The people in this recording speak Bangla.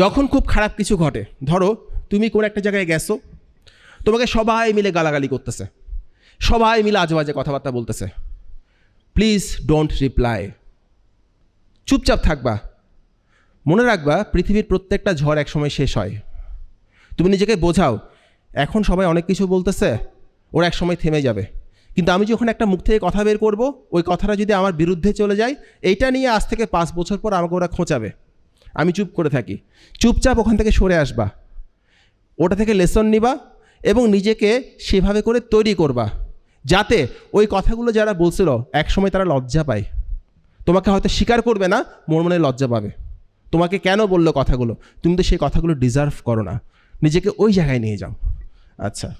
যখন খুব খারাপ কিছু ঘটে, ধরো তুমি কোন একটা জায়গায় গেছো, তোমাকে সবাই মিলে গালাগালি করতেছে, সবাই মিলে আজেবাজে কথাবার্তা বলতেছে। প্লিজ ডোন্ট রিপ্লাই চুপচাপ থাকবা। মনে রাখবা, পৃথিবীর প্রত্যেকটা ঝড় একসময় শেষ হয়। তুমি নিজেকে বোঝাও, এখন সবাই অনেক কিছু বলতেছে, ওরা এক সময় থেমে যাবে। কিন্তু আমি যখন একটা মুখ থেকে কথা বের করব, ওই কথাটা যদি আমার বিরুদ্ধে চলে যায়, এইটা নিয়ে আজ থেকে পাঁচ বছর পর আমাকে ওরা খোঁচাবে। আমি চুপ করে থাকি। চুপচাপ ওখান থেকে সরে আসবা। ওটা থেকে লেসন নিবা এবং নিজেকে সেভাবে করে তৈরি করবা। যাতে ওই কথাগুলো যারা বলছিল, একসময় তারা লজ্জা পায়। তোমাকে হয়তো স্বীকার করবে না, মন মনে লজ্জা পাবে। তোমাকে কেন বলল কথাগুলো? তুমি তো সেই কথাগুলো ডিজার্ভ করো না। নিজেকে ওই জায়গায় নিয়ে যাও। আচ্ছা।